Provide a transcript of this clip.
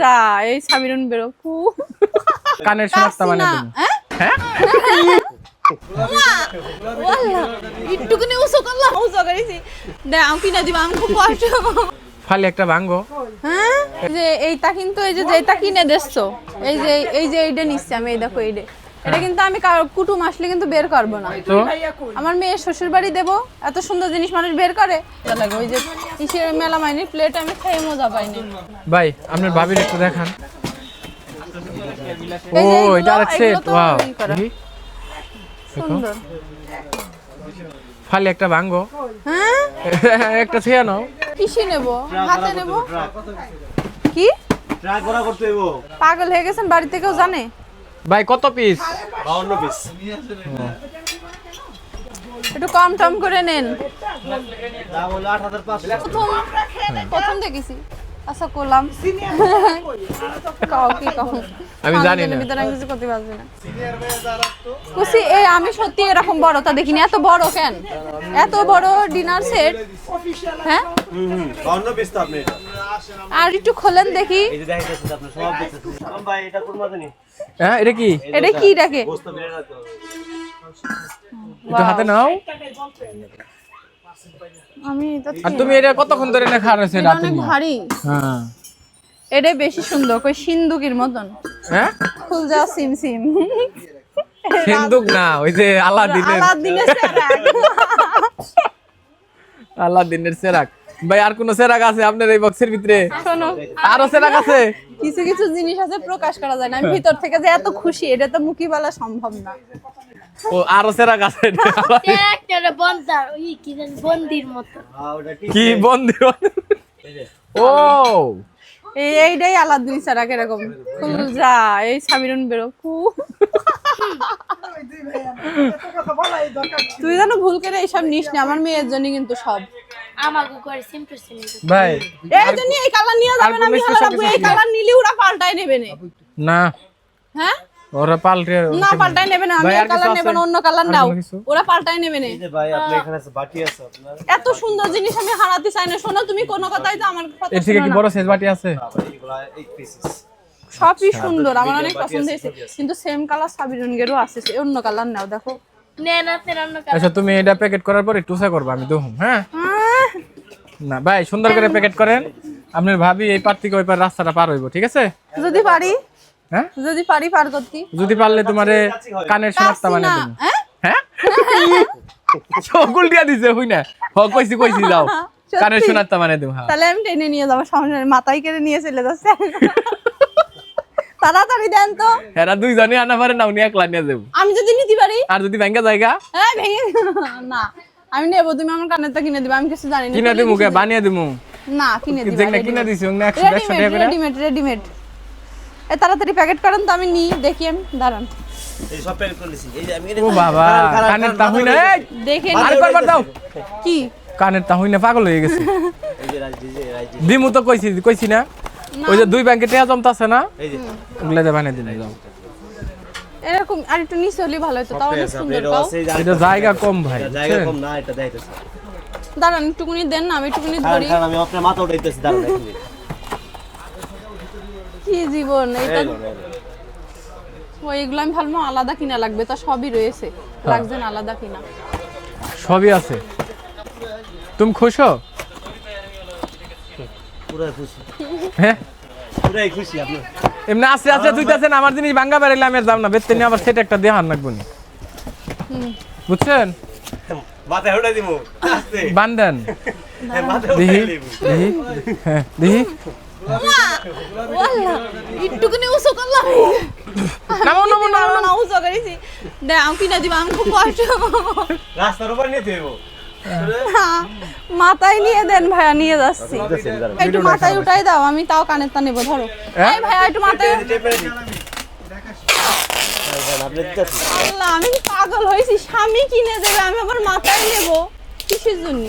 যা এই সামিরুন বেরো কানের শনাক্তা মানে তুমি হ্যাঁ? হ্যাঁ? একটুখানি করলাম উঁচু করেছি। দে আমি কিনা দিব আমি খুব কষ্ট ফালি একটা ভাঙ্গো। হ্যাঁ? এই যে এইটা কিন্তু এই যে যেটা কিনে দেখছ এই যে এই যে এইটা নিচ্ছি আমি এই দেখো এইটা। এটা কিন্তু আমি কুটুম আসলে কিন্তু বের করব না। আমার মেয়ের শ্বশুর বাড়ি দেবো এত সুন্দর জিনিস মানুষ বের করে। ওই যে ইসের মেলা মাইনি প্লেট আমি খেয়ে মজা পাইনি ভাই আপনার ভাবির একটু দেখান। ও এটা আরেক সেট ওয়াও সুন্দর। ফালি একটা ভাঙ্গো হ্যাঁ? একটা ছেয়া নাও। কিসে নেব? হাতে নেব? কি? ট্রাক করা করতে পাগল হয়ে গেছেন বাড়িতে কেউ জানে? ভাই কত পিস বাউন্ন পিস একটু কম টম করে নেন। পাঁচশো। প্রথম প্রথম দেখেছি। আচ্ছা করলাম। কাও কি কাও আমি জানি না। ভিতরে আমি কিছু করতে পারছি না। কুসি এই আমি সত্যি এরকম বড় দেখিনি। এত বড় কেন? এত বড় ডিনার সেট হ্যাঁ? বাউন্ন পিস তো আপনি। এটা আর একটু খোলেন দেখি। হ্যাঁ এটা কি? এটা কি ডাকে একটু হাতে নাও। আমি আর তুমি এটা কতক্ষণ ধরে না খাওয়া রয়েছে এটা রাতে অনেক ভারী। হ্যাঁ। এটাই বেশি সুন্দর কই সিন্দুকির মতন। হ্যাঁ? ফুল যা সিম সিম। সিন্দুক না ওই যে আলাদিনের। আলাদিনের চেরাগ। আলাদিনের সেরাক ভাই আর কোন সেরাক আছে আপনার এই বক্সের ভিতরে? শোনো আরও সেরাক আছে? কিছু কিছু জিনিস আছে প্রকাশ করা যায় না। আমি ভিতর থেকে যে এত খুশি এটা তো মুখি বলা সম্ভব না। ও আরও সেরাক আছে বন্দার কি বন্দির মতো। ওটা ঠিক কি বন্দি ও! এই এইটাই আলাদিন চেরাগ এরকম। ফুল যা এই সাবিরুন বেরো তুই জানো ভুল করে এইসব নিস না আমার মেয়ের জন্য কিন্তু সব। আমাকে করে সিম্পল সিম্পল ভাই এই জন্য এই কালার নিয়ে যাবেন কোনো আমি special হারাবো এই কালার নিলে ওরা পাল্টাই নেবে না। না। হ্যাঁ? ওরা পাল্টে না পাল্টাই নেবে না আমি ভাই, এই আর কিছু কালার নেব না অন্য কালার আর নাও কোনো কিছু? ওরা পাল্টাই নেবে না। ভাই আপনি এখানে আছে বাটি আছে আপনার? এত সুন্দর জিনিস আমি হারাতে চাই না। শোনো তুমি কোনো কথাই তো আমার কথা এর থেকে কি বড় সাইজ বাটি আছে? পিসেস সবই সুন্দর আমার অনেক পছন্দ হয়েছে। কিন্তু সেম কালার সাবিরঙ্গেরও আছে অন্য কালার নাও দেখো। নেন আপনি রান্না আচ্ছা তুমি এটা প্যাকেট করার পরে টুসা করবা আমি দেখুম হ্যাঁ? আহ, না ভাই সুন্দর করে প্যাকেট করেন। আপনার ভাবি এই পার থেকে ওই পার রাস্তাটা পার হইব ঠিক আছে? যদি পারি। হ্যাঁ? যদি পারি পার করতে। যদি পারলে তোমারে কানের বানিয়ে দেবো। হ্যাঁ? সকল দিয়া দিছে হই না। হ কইছি কইছি যাও? কানের শনাক্তা বানিয়ে দেবো হ্যাঁ। তাহলে আমি টেনে নিয়ে যাব সামনে মাথায় কেড়ে নিয়ে চলে যাচ্ছে। তাড়াতাড়ি দেন তো। এরা দুইজনে আনা পারে না উনি একলা নিয়ে যাব। আমি যদি নিতে পারি। আর যদি ব্যাংকে জায়গা হ্যাঁ ভেঙে না। আমি নেব তুমি আমার কানেরটা কিনে দিবে আমি কিছু জানি না কিনে দিমু কে? বানিয়ে দিমু। না কিনে দিবে যেখানে কিনে দিছি একশো একশো টাকা করে। রেডিমেড রেডিমেড এ তাড়াতাড়ি প্যাকেট করেন তো আমি নি দেখি আমি দাঁড়ান। এই সব প্যাকেট করে দিছি। এই যে আমি ও বাবা কানের তা হই না এই! দেখে আরে নিই করবার দাও। কি? কানের তা হই না পাগল হয়ে গেছে। এই যে রাজজি যে রাজজি দিমু তো কইছি কইছি না। ওই যে দুই ব্যাংকে টেয়া জমতাছে না? এই যে। ওগুলা দিয়ে বানিয়ে দিন যাও এরকম আর একটু নিচে হলে ভালো হতো তাও অনেক সুন্দর পাও। এটা জায়গা কম ভাই জায়গা কম না এটা দেখাইতেছে দাঁড়ান একটুকুনি দেন না আমি একটুকুনি ধরি। আমি আপনার মাথা উঠাইতেছি দাঁড়ান কি জীবন এটা এই লো, এই লো। ওইগুলো আমি ভাবলাম আলাদা কিনা লাগবে তা সবই রয়েছে। হ্যাঁ। লাগছে না আলাদা কিনা। সবই আছে। তুমি খুশ? হো? খুশি। হ্যাঁ? পুরাই খুশি আপনি। এমনি আছে আছে তুই আমার জিনিস ভাঙ্গা বেড়াইলে আমি আর যাম না। বেতনে আবার সেটা একটা দেহার লাগবো নি। বুঝছেন? মাথায় উঠাই দিব আস্তে বান্দেন। দেখি দিব দেখি হ্যাঁ দেখি ওয়াল্লাহ একটুকুনি উঁচু করলাম। নামো নামো না না উঁচু করেছি। দে আমি কিনা দিব আমি খুব কষ্ট রাস্তার উপর নিতে হইব। মাথায় নিয়ে দেন ভাইয়া নিয়ে যাচ্ছি। একটু মাথায় উঠাই দাও আমি তাও কানের তা নেব ধরো। হ্যাঁ? এই ভাইয়া একটু মাথায়। আল্লাহ আমি পাগল হয়েছি? স্বামী কিনে দেবে আমি আবার মাথায় নেব। কিসের জন্য?